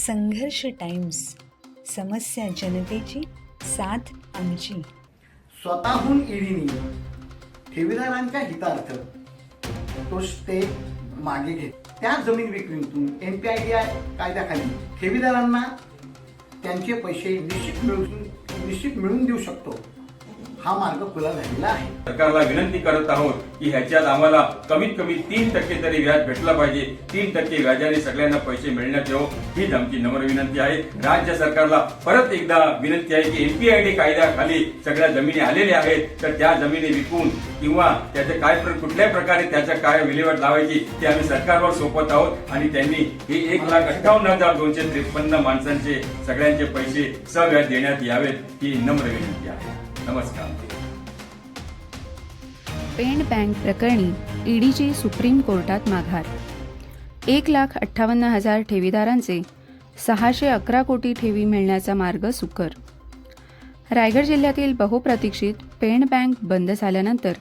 संघर्ष टाइम्स समस्या जनतेची साथ आमची. स्वतःहून ईडीने ठेवीदारांच्या हितार्थ. तो ते मागे घेत. त्या जमीन विक्रीतून M P I D I कायद्याखाली ठेवीदारांना त्यांचे पैसे निश्चित मिळून निश्चित मिळून देऊ शकतो. हा मार्ग खुला झालेला आहे. सरकारला विनंती करत आहोत की ह्याच्यात आम्हाला कमीत कमी तीन टक्के तरी व्याज भेटला पाहिजे. तीन टक्के व्याजाने सगळ्यांना पैसे मिळण्यात येऊ हीच आमची नम्र विनंती आहे. राज्य सरकारला परत एकदा विनंती आहे की एमपीआयडी कायद्याखाली सगळ्या जमिनी आलेल्या आहेत तर त्या जमिनी विकून किंवा त्याचे काय कुठल्या प्रकारे त्याच्या काय विल्हेवाट लावायची ते आम्ही सरकारवर सोपत आहोत. आणि त्यांनी हे एक लाख अठ्ठावन्न हजार दोनशे त्रेपन्न माणसांचे सगळ्यांचे पैसे सव्याज देण्यात यावेत ही नम्र विनंती आहे. नमस्कार. पेंड बँक प्रकरणी ईडीची सुप्रीम कोर्टात माघार. एक लाख अठ्ठावन्न हजार ठेवीदारांचे सहाशे अकरा कोटी ठेवी मिळण्याचा मार्ग सुकर. रायगड जिल्ह्यातील बहुप्रतीक्षित पेंड बँक बंद झाल्यानंतर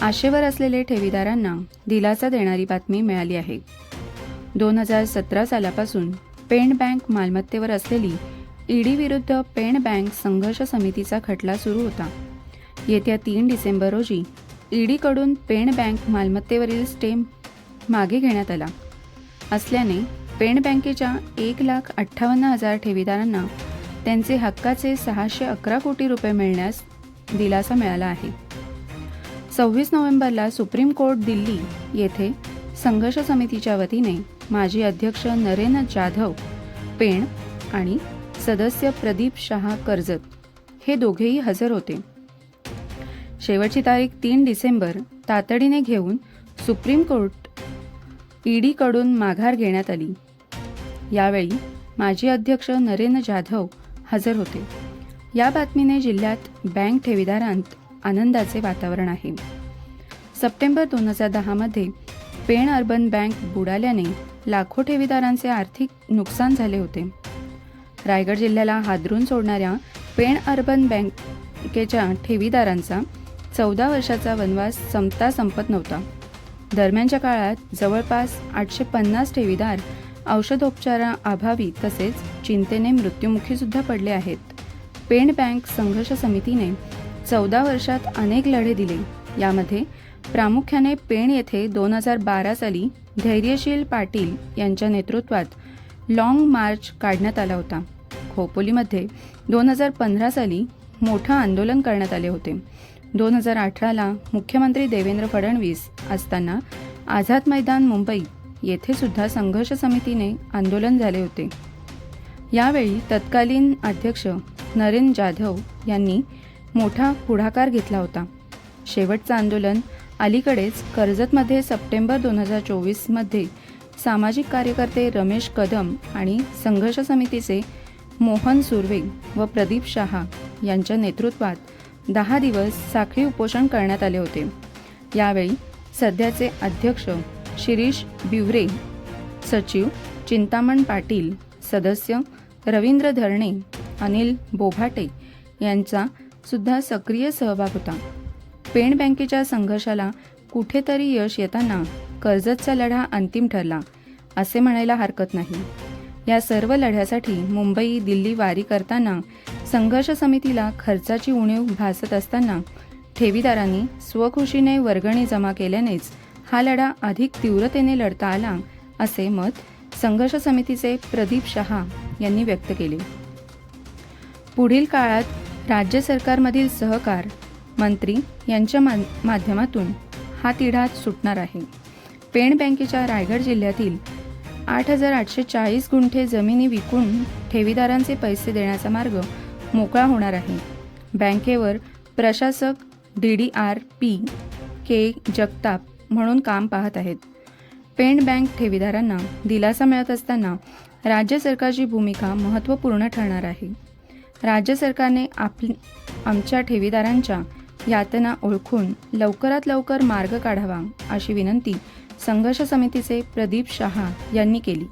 आशेवर असलेले ठेवीदारांना दिलासा देणारी बातमी मिळाली आहे. दोन हजार सतरा सालापासून पेंड बँक मालमत्तेवर असलेली ईडी विरुद्ध पेण बँक संघर्ष समितीचा खटला सुरू होता. येत्या तीन डिसेंबर रोजी ईडीकडून पेण बँक मालमत्तेवरील स्टेम मागे घेण्यात आला. असल्याने पेण बँकेच्या एक लाख अठ्ठावन्न हजार ठेवीदारांना त्यांचे हक्काचे सहाशे अकरा कोटी रुपये मिळण्यास दिलासा मिळाला आहे. सव्वीस नोव्हेंबरला सुप्रीम कोर्ट दिल्ली येथे संघर्ष समितीच्या वतीने माजी अध्यक्ष नरेन जाधव पेण आणि सदस्य प्रदीप शहा कर्जत. हे दोघेही हजर होते. शेवटची तारीख तीन डिसेंबर तातडीने घेऊन सुप्रीम कोर्ट ईडीकडून माघार घेण्यात आली. यावेळी माजी अध्यक्ष नरेंद्र जाधव हजर होते. या बातमीने जिल्ह्यात बँक ठेवीदारांत आनंदाचे वातावरण आहे. सप्टेंबर दोन हजार दहामध्ये पेण अर्बन बँक बुडाल्याने लाखो ठेवीदारांचे आर्थिक नुकसान झाले होते. रायगड जिल्ह्याला हादरून सोडणाऱ्या पेण अर्बन बँकेच्या ठेवीदारांचा चौदा वर्षाचा वनवास संपता संपत नव्हता. दरम्यानच्या काळात जवळपास आठशे पन्नास ठेवीदार औषधोपचाराअभावी तसेच चिंतेने मृत्युमुखीसुद्धा पडले आहेत. पेण बँक संघर्ष समितीने चौदा वर्षात अनेक लढे दिले. यामध्ये प्रामुख्याने पेण येथे दोन हजार बारा साली धैर्यशील पाटील यांच्या नेतृत्वात लाँग मार्च काढण्यात आला होता. खोपोलीमध्ये दोन हजार पंधरा साली मोठं आंदोलन करण्यात आले होते. दोन हजार अठराला मुख्यमंत्री देवेंद्र फडणवीस असताना आझाद मैदान मुंबई येथे सुद्धा संघर्ष समितीने आंदोलन झाले होते. यावेळी तत्कालीन अध्यक्ष नरेन जाधव यांनी मोठा पुढाकार घेतला होता. शेवटचं आंदोलन अलीकडेच कर्जतमध्ये सप्टेंबर दोन हजार चोवीसमध्ये सामाजिक कार्यकर्ते रमेश कदम आणि संघर्ष समितीचे मोहन सुर्वे व प्रदीप शहा यांच्या नेतृत्वात दहा दिवस साखळी उपोषण करण्यात आले होते. यावेळी सध्याचे अध्यक्ष शिरीष बिवरे सचिव चिंतामण पाटील सदस्य रवींद्र धरणे अनिल बोभाटे यांचा सुद्धा सक्रिय सहभाग होता. पेण बँकेच्या संघर्षाला कुठेतरी यश येताना कर्जतचा लढा अंतिम ठरला असे म्हणायला हरकत नाही. या सर्व लढ्यासाठी मुंबई दिल्ली वारी करताना संघर्ष समितीला खर्चाची उणीव भासत असताना ठेवीदारांनी स्वखुशीने वर्गणी जमा केल्यानेच हा लढा अधिक तीव्रतेने लढता आला असे मत संघर्ष समितीचे प्रदीप शहा यांनी व्यक्त केले. पुढील काळात राज्य सरकारमधील सहकार मंत्री यांच्या मा माध्यमातून हा तिढा सुटणार आहे. पेण बँकेच्या रायगड जिल्ह्यातील आठ हजार आठशे चाळीस गुंठे जमिनी विकून ठेवीदारांचे पैसे देण्याचा मार्ग मोकळा होणार आहे. बँकेवर प्रशासक D D R P K Jagtap म्हणून काम पाहत आहेत. पेंड बँक ठेवीदारांना दिलासा मिळत असताना राज्य सरकारची भूमिका महत्त्वपूर्ण ठरणार आहे. राज्य सरकारने आप आमच्या ठेवीदारांच्या यातना ओळखून लवकरात लवकर मार्ग काढावा अशी विनंती संघर्ष समितीचे प्रदीप शहा यांनी केली.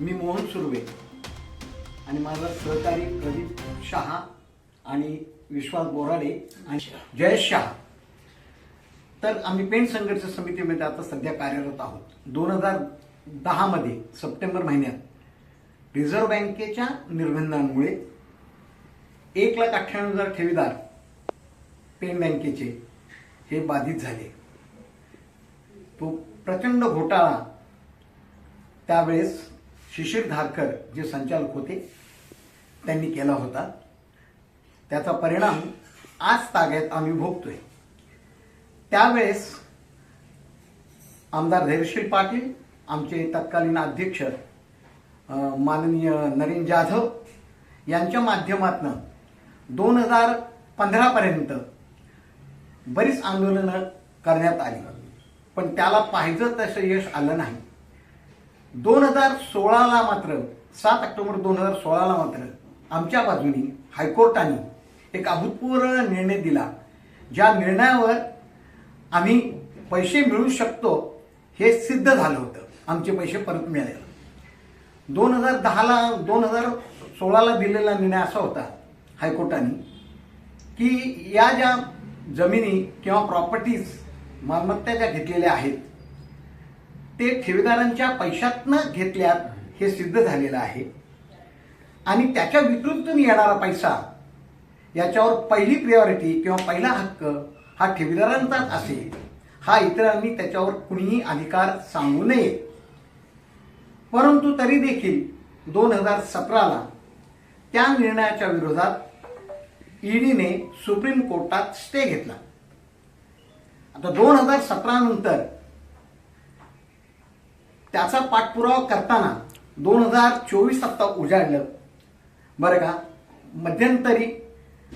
मी मोहन सुर्वे आणि माझा सहकारी प्रदीप शहा आणि विश्वास बोराडे आणि जयेश शहा. तर आम्ही पेन संघर्ष समितीमध्ये आता सध्या कार्यरत आहोत. दोन हजार दहामध्ये सप्टेंबर महिन्यात रिझर्व्ह बँकेच्या निर्बंधांमुळे एक लाख अठ्ठ्याण्णव हजार ठेवीदार पेन बँकेचे हे बाधित झाले. तो प्रचंड घोटाळा त्यावेळेस शिशिर धारकर जे संचालक होते त्यांनी केला होता. त्याचा परिणाम आज ताग्यात आम्ही भोगतोय. त्यावेळेस आमदार धैर्यशील पाटील आमचे तत्कालीन अध्यक्ष माननीय नरेन जाधव यांच्या माध्यमातनं दोन हजार पंधरापर्यंत बरीच आंदोलनं करण्यात आली. पण त्याला पाहिजे तसं यश आलं नाही. दोन हजार सोळाला मात्र सात ऑक्टोबर दोन हजार सोळाला मात्र आमच्या बाजूनी हायकोर्टाने एक अभूतपूर्व निर्णय दिला ज्या निर्णयावर आम्ही पैसे मिळू शकतो हे सिद्ध झालं होतं. आमचे पैसे परत मिळाले. दोन हजार दहाला दोन हजार सोळाला दिलेला निर्णय असा होता हायकोर्टाने की या ज्या जमिनी किंवा प्रॉपर्टीज मालमत्ता ज्या घेतलेल्या आहेत. ते ठेवीदारांच्या पैशातनं घेतल्यात हे सिद्ध झालेलं आहे. आणि त्याच्या विकृतीतून येणारा पैसा याच्यावर पहिली प्रियॉरिटी किंवा पहिला हक्क हा ठेवीदारांचाच असेल. हा इतरांनी त्याच्यावर कुणीही अधिकार सांगू नये. परंतु तरी देखील दोन हजार सतराला त्या निर्णयाच्या विरोधात ईडीने सुप्रीम कोर्टात स्टे घेतला. आता दोन हजार सतरा नंतर त्याचा पाठपुरावा करताना दोन हजार चोवीस आत्ता उजाडलं. बरं का? मध्यंतरी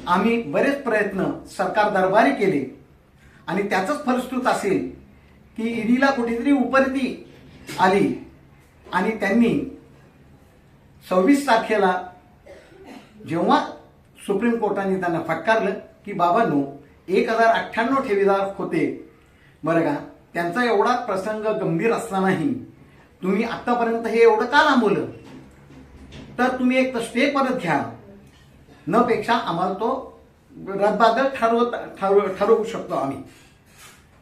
आम्ही बरेच प्रयत्न सरकार दरबारी केले. आणि त्याचंच फलस्तुत असेल की ईडीला कुठेतरी उपरती आली. आणि त्यांनी सव्वीस तारखेला जेव्हा सुप्रीम कोर्टाने त्यांना फटकारलं की बाबांनो एक हजार अठ्ठ्याण्णव ठेवीदार होते. बरं का त्यांचा एवढा प्रसंग गंभीर असतानाही तुम्ही आतापर्यंत हे एवढं का लांबवलं? तर तुम्ही एक तर स्टे परत घ्या. न पेक्षा आम्हाला तो रद्दबादल ठरवत ठरव ठरवू शकतो आम्ही.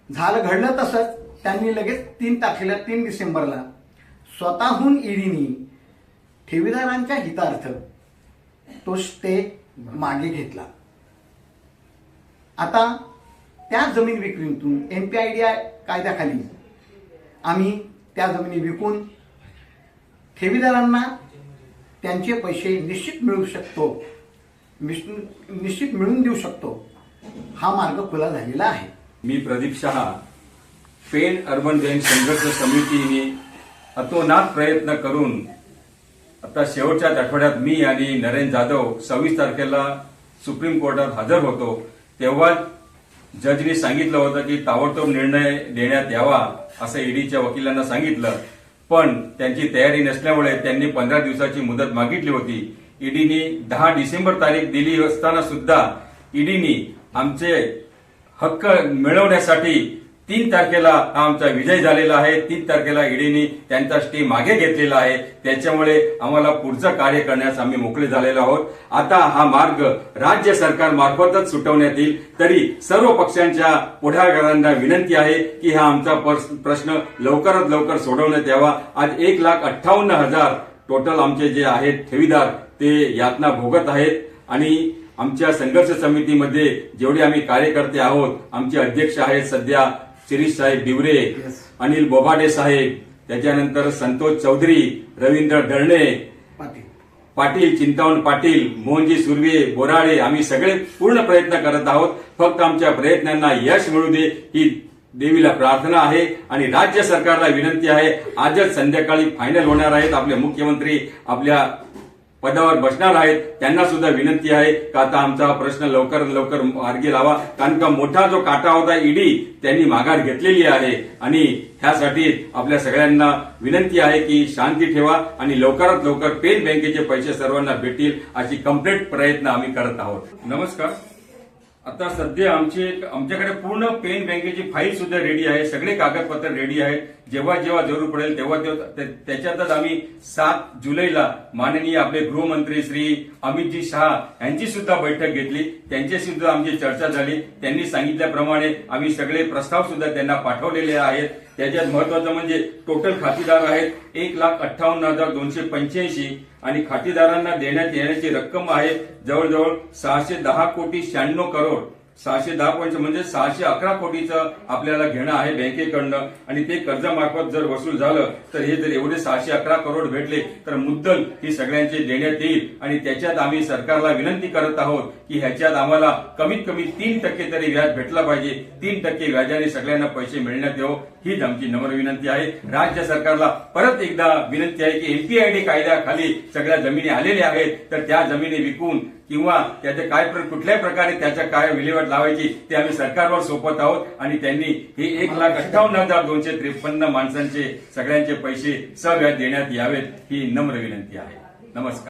झालं घडलं तसंच त्यांनी लगेच तीन तारखेला तीन डिसेंबरला स्वतःहून ईडीनी ठेवीदारांच्या हितार्थ तो स्टे मागे घेतला. आता त्या जमीन विक्रीतून M P I D I कायद्याखाली आम्ही त्या जमिनी विकून ठेवीदारांना त्यांचे पैसे निश्चित मिळू शकतो निश्चित निश्चित मिळवून देऊ शकतो हा मार्ग खुला झालेला आहे. मी प्रदीप शहा पेन अर्बन बँक संघर्ष समितीने अतोनात प्रयत्न करून आता शेवटच्याच आठवड्यात मी आणि नरेन जाधव सव्वीस तारखेला सुप्रीम कोर्टात हजर होतो. तेव्हा जजनी सांगितलं होतं की ताबडतोब निर्णय देण्यात यावा असं ईडीच्या वकिलांना सांगितलं. पण त्यांची तयारी नसल्यामुळे त्यांनी पंधरा दिवसाची मुदत मागितली होती. ईडीने दहा डिसेंबर तारीख दिली असताना सुद्धा ईडीने आमचे हक्क मिळवण्यासाठी तीन तारखेला हा आमचा विजय झालेला आहे. तीन तारखेला ईडीने त्यांचा स्टे मागे घेतलेला आहे. त्याच्यामुळे आम्हाला पुढचं कार्य करण्यास आम्ही मोकळे झालेलो आहोत. आता हा मार्ग राज्य सरकार मार्फतच सुटवण्यात येईल. तरी सर्व पक्षांच्या पुढाकारांना विनंती आहे की हा आमचा प्रश्न लवकरात लवकर सोडवण्यात यावा. आज एक लाख अठ्ठावन्न हजार टोटल आमचे जे आहेत ठेवीदार ते यातना भोगत आहेत. आणि आमच्या संघर्ष समितीमध्ये जेवढे आम्ही कार्यकर्ते आहोत आमचे अध्यक्ष आहेत सध्या शिरीष साहेब डिवरे Yes. अनिल बोभाडे साहेब त्याच्यानंतर संतोष चौधरी रवींद्र दळणे पाटील. चिंतावण पाटील मोहनजी सुर्वे बोराडे आम्ही सगळे पूर्ण प्रयत्न करत आहोत. फक्त आमच्या प्रयत्नांना यश मिळू दे ही देवीला प्रार्थना आहे आणि राज्य सरकारला विनंती आहे. आजच संध्याकाळी फायनल होणार आहेत आपले मुख्यमंत्री आपल्या पदावर बसणार आहेत. त्यांना सुद्धा विनंती आहे का आता आमचा प्रश्न लवकर लवकर मार्गी लावा. कारण का मोठा जो काटा होता ईडी त्यांनी माघार घेतलेली आहे. आणि ह्यासाठी आपल्या सगळ्यांना विनंती आहे की शांती ठेवा आणि लवकरात लवकर पेन बँकेचे पैसे सर्वांना भेटतील अशी कंप्लीट प्रयत्न आम्ही करत आहोत. नमस्कार. आता सध्या आमची आमच्याकडे पूर्ण पेन बँकेची फाईल सुद्धा रेडी आहे. सगळे कागदपत्र रेडी आहेत. जेव्हा जेव्हा जरूर पडेल तेव्हा तेव्हा त्याच्यातच आम्ही सात जुलैला माननीय आपले गृहमंत्री श्री अमितजी शहा यांची सुद्धा बैठक घेतली. त्यांच्याशी सुद्धा आमची चर्चा झाली. त्यांनी सांगितल्याप्रमाणे आम्ही सगळे प्रस्ताव सुद्धा त्यांना पाठवलेले आहेत. त्याच्यात महत्वाचं म्हणजे टोटल खातेदार आहेत एक लाख अठ्ठावन्न हजार दोनशे पंच्याऐंशी आणि खातेदारांना देण्यात येण्याची रक्कम आहे जवळजवळ सहाशे दहा कोटी शहाण्णव करोड. सहाशे दहा पॉईंट म्हणजे सहाशे अकरा कोटीचं आपल्याला घेणं आहे बँकेकडनं. आणि ते कर्जामार्फत जर वसूल झालं तर हे जर एवढे सहाशे अकरा करोड भेटले तर मुद्दल ही सगळ्यांचे देण्यात येईल. आणि त्याच्यात आम्ही सरकारला विनंती करत आहोत की ह्याच्यात आम्हाला कमीत कमी तीन टक्के तरी व्याज भेटला पाहिजे. तीन टक्के व्याजाने सगळ्यांना पैसे मिळण्यात यावं हीच आमची नम्र विनंती आहे. राज्य सरकारला परत एकदा विनंती आहे की एमपीआयडी कायद्याखाली सगळ्या जमिनी आलेल्या आहेत तर त्या जमिनी विकून किंवा त्याचे काय कुठल्याही प्रकारे त्याच्या काय विल्हेवाट लावायची ते आम्ही सरकारवर सोपत आहोत. आणि त्यांनी हे एक लाख अठ्ठावन्न हजार दोनशे त्रेपन्न माणसांचे सगळ्यांचे पैसे सव्याज देण्यात यावेत ही नम्र विनंती आहे. नमस्कार.